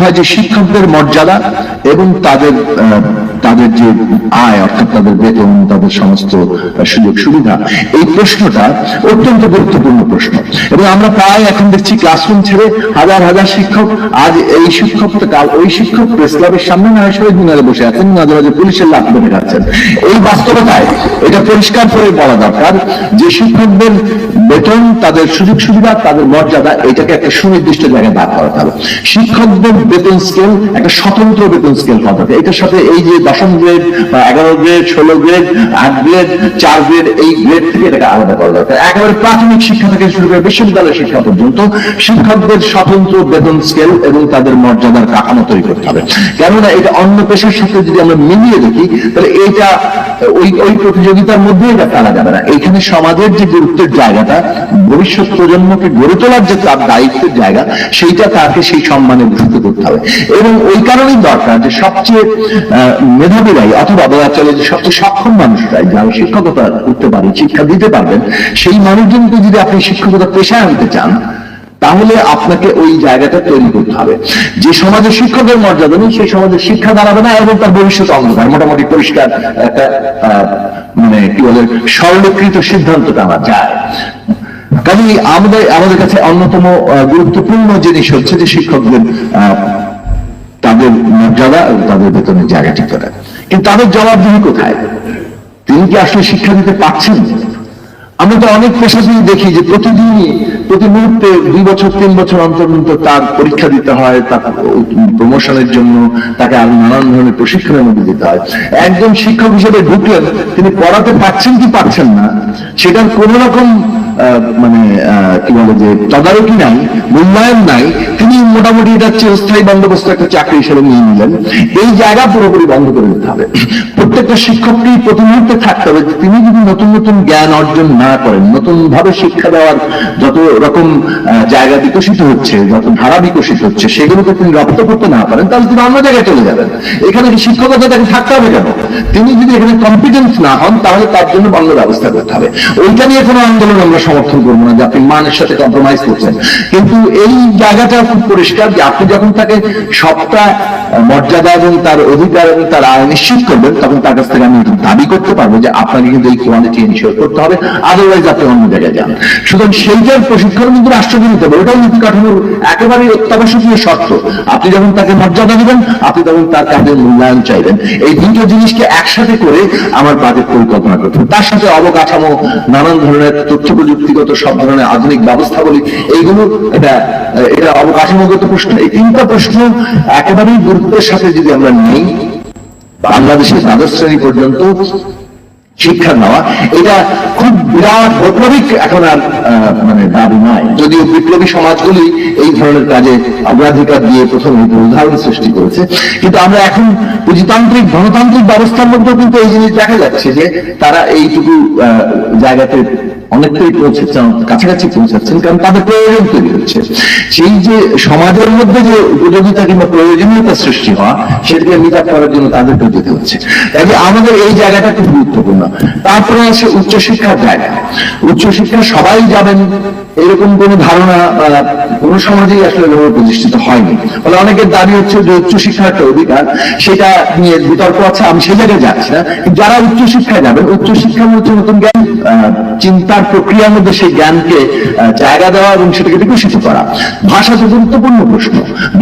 হয় যে শিক্ষকদের মর্যাদা এবং তাদের তাদের যে আয়, অর্থাৎ তাদের বেতন, তাদের সমস্ত সুযোগ সুবিধা, এই প্রশ্নটা অত্যন্ত গুরুত্বপূর্ণ প্রশ্ন। এবং আমরা প্রায় এখন দেখছি ক্লাসরুম ছেড়ে হাজার হাজার শিক্ষক, আজ এই শিক্ষক কাল ওই শিক্ষক প্রেস ক্লাবের সামনে না সবাই দিনারে বসে আছেন মাঝে মাঝে পুলিশের লাভ করে যাচ্ছেন এই বাস্তবতায় এটা পরিষ্কার করে বলা দরকার যে শিক্ষকদের বেতন, তাদের সুযোগ সুবিধা, তাদের মর্যাদা, এটাকে একটা সুনির্দিষ্ট জায়গায় দাঁড় করাতে হবে শিক্ষকদের বেতন স্কেল একটা স্বতন্ত্র বেতন স্কেল পদ্ধতি এটার সাথে এই যে দশম গ্রেড বা এগারো গ্রেড ষোলো গ্রেড আট গ্রেড চার গ্রেড এই গ্রেড থেকে এটাকে আলাদা করা দরকার। একেবারে প্রাথমিক শিক্ষা থেকে শুরু করে বিশ্ববিদ্যালয় শিক্ষা পর্যন্ত শিক্ষকদের স্বতন্ত্র বেতন স্কেল এবং তাদের মর্যাদার কাঠামো তৈরি করতে হবে। কেননা এটা অন্য পেশার সাথে যদি আমরা মিলিয়ে দেখি, তাহলে এইটা, ওই ওই প্রতিযোগিতার মধ্যে এটা ফেলা যাবে না। এখানে সমাজের যে গুরুত্বের জায়গাটা, ভবিষ্যৎ প্রজন্মকে গড়ে তোলার যে তার দায়িত্বের জায়গা, সেইটা তাকে সেই সম্মানে ভূষিত করতে হবে। এবং ওই কারণেই দরকার যে সবচেয়ে মেধাবীরাই অথবা বলা চলে যে সবচেয়ে সক্ষম মানুষরাই যারা শিক্ষকতা করতে পারে, শিক্ষা দিতে পারবেন, সেই মানুষজনকে যদি আপনি শিক্ষকতা পেশায় আনতে চান, তাহলে আপনাকে ওই জায়গাটা তৈরি করতে হবে। যে সমাজে শিক্ষকের মর্যাদা নেই, সেই সমাজে শিক্ষা দাঁড়াবে না এবং তার ভবিষ্যৎ অন্ধকার। মোটামুটি পরিষ্কার একটা মানে কি বলে, সরলীকৃত সিদ্ধান্ত টানা যায়। কাজে আমাদের আমাদের কাছে অন্যতম গুরুত্বপূর্ণ জিনিস হচ্ছে যে শিক্ষকদের তাদের মর্যাদা এবং তাদের বেতনের জায়গা ঠিক করা কিন্তু তাদের জবাবদিহি কোথায়? তিনি কি আসলে শিক্ষা দিতে পারছেন? আমরা তো অনেক পেশাজীবী দেখি যে প্রতিদিনই, প্রতি মুহূর্তে দুই বছর, তিন বছর অন্তর অন্তর তার পরীক্ষা দিতে হয়, তার প্রমোশনের জন্য, তাকে আরও নানান ধরনের প্রশিক্ষণের মধ্যে দিতে হয়। একজন শিক্ষক হিসেবে ঢুকলেন, তিনি পড়াতে পারছেন কি পারছেন না, সেটার কোন রকম মানে কি বলে যে তদারকি নাই, মূল্যায়ন নাই, তিনি মোটামুটি এটা চিরস্থায়ী বন্দোবস্ত একটা চাকরি হিসেবে নিয়ে নিলেন। এই জায়গা পুরোপুরি বন্ধ করে দিতে হবে। প্রত্যেকটা শিক্ষককেই প্রতি মুহূর্তে থাকতে হবে তিনি যদি নতুন নতুন জ্ঞান অর্জন না করেন নতুন ভাবে শিক্ষা দেওয়ার যত রকম জায়গা বিকশিত হচ্ছে, যত ধারা বিকশিত হচ্ছে, সেগুলোকে তিনি রপ্ত করতে না পারেন, তাহলে তিনি অন্য জায়গায় চলে যাবেন। এখানে শিক্ষকতা তাকে থাকতে হবে কেন? তিনি যদি এখানে কম্পিটেন্স না হন, তাহলে তার জন্য বন্ধ ব্যবস্থা করতে হবে। ওইটা নিয়ে কোনো আন্দোলন আমরা সমর্থন করব না, যে আপনি মানের সাথে কম্প্রোমাইজ করছেন কিন্তু এই জায়গাটা খুব পরিষ্কার যে আপনি যখন তাকে সবটা মর্যাদা এবং তার অধিকার এবং তার আয় নিশ্চিত করবেন, তখন তার কাছ থেকে আমি দাবি করতে পারব যে আপনাকে কিন্তু এই কোয়ালিটি এনশিওর করতে হবে আদারওয়াইজ আপনি অন্য জায়গায় যান। সুতরাং সেইটার প্রশিক্ষণ কিন্তু রাষ্ট্রকে দিতে হবে ওটাই নীতি কাঠামোর একেবারেই অত্যাবশ্যকীয় শর্ত। আপনি যখন তাকে মর্যাদা দিবেন, আপনি তখন তার কাজের মূল্যায়ন চাইবেন। এই দুটো জিনিসকে একসাথে করে আমার বাজেট পরিকল্পনা করতে তার সাথে অবকাঠামো, নানান ধরনের তথ্য প্রযুক্তিগত সব ধরনের আধুনিক ব্যবস্থা বলি এইগুলো, এটা এটা অবকাঠামোগত প্রশ্ন। এই তিনটা প্রশ্ন একেবারেই গুরুত্বের সাথে যদি আমরা নেই বাংলাদেশের দ্বাদশ শ্রেণি পর্যন্ত শিক্ষা নেওয়া, এটা খুব বিরাট বৈপ্লবিক এখন আর মানে দাবি নয় যদিও বিপ্লবী সমাজগুলি এই ধরনের কাজে অগ্রাধিকার দিয়ে প্রথম উদাহরণ সৃষ্টি করেছে, কিন্তু আমরা এখন পুঁজিতান্ত্রিক, গণতান্ত্রিক ব্যবস্থার মধ্যেও কিন্তু এই জিনিস দেখা যাচ্ছে যে তারা এইটুকু জায়গাতে অনেকটাই পৌঁছেছেন কাছাকাছি পৌঁছাচ্ছেন, কারণ তাদের প্রয়োজন তৈরি হচ্ছে। সেই যে সমাজের মধ্যে যে উপযোগিতা কিংবা প্রয়োজনীয়তা সৃষ্টি হওয়া, সেটাকে মিট করার জন্য তাদেরকে যেতে হচ্ছে। কাজে আমাদের এই জায়গাটা খুব গুরুত্বপূর্ণ। তারপরে আছে উচ্চশিক্ষার জায়গা। উচ্চশিক্ষা সবাই যাবেন এরকম কোনো ধারণা, বা কোনো সমাজেই আসলে এভাবে প্রতিষ্ঠিত হয়নি। ফলে অনেকের দাবি হচ্ছে যে উচ্চশিক্ষার একটা অধিকার, সেটা নিয়ে বিতর্ক আছে, আমি সেই জায়গায় যাচ্ছি না। যারা উচ্চশিক্ষায় যাবেন উচ্চশিক্ষার মধ্যে নতুন জ্ঞান চিন্তার প্রক্রিয়ার মধ্যে সেই জ্ঞানকে জায়গা দেওয়া এবং সেটাকে বিকশিত করা। ভাষা তো গুরুত্বপূর্ণ প্রশ্ন।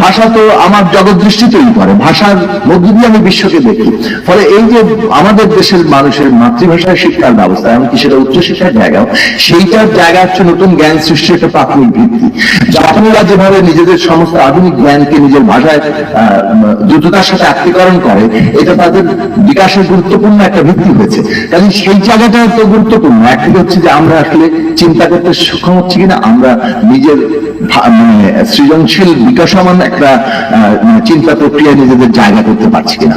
ভাষা তো আমার জগৎদৃষ্টি তৈরি করে ভাষার মধ্য দিয়ে আমি বিশ্বকে দেখি। ফলে এই যে আমাদের দেশের মানুষের মাতৃভাষায় শিক্ষার ব্যবস্থা, এমনকি সেটা উচ্চশিক্ষার জায়গা সেইটার জায়গা হচ্ছে নতুন জ্ঞান সৃষ্টির একটা প্রাথমিক ভিত্তি। জাপানিরা যেভাবে নিজেদের সমস্ত আধুনিক জ্ঞানকে নিজের ভাষায় দ্রুততার সাথে আত্মীকরণ করে, এটা তাদের বিকাশের গুরুত্বপূর্ণ একটা ভিত্তি হয়েছে। কাজে সেই জায়গাটা তো গুরুত্বপূর্ণ। একদিকে হচ্ছে যে আমরা আসলে চিন্তা করতে সক্ষম হচ্ছি কিনা, আমরা নিজের মানে সৃজনশীল, বিকাশমান একটা মানে চিন্তা প্রক্রিয়া নিজেদের জায়গা করতে পারছি কিনা।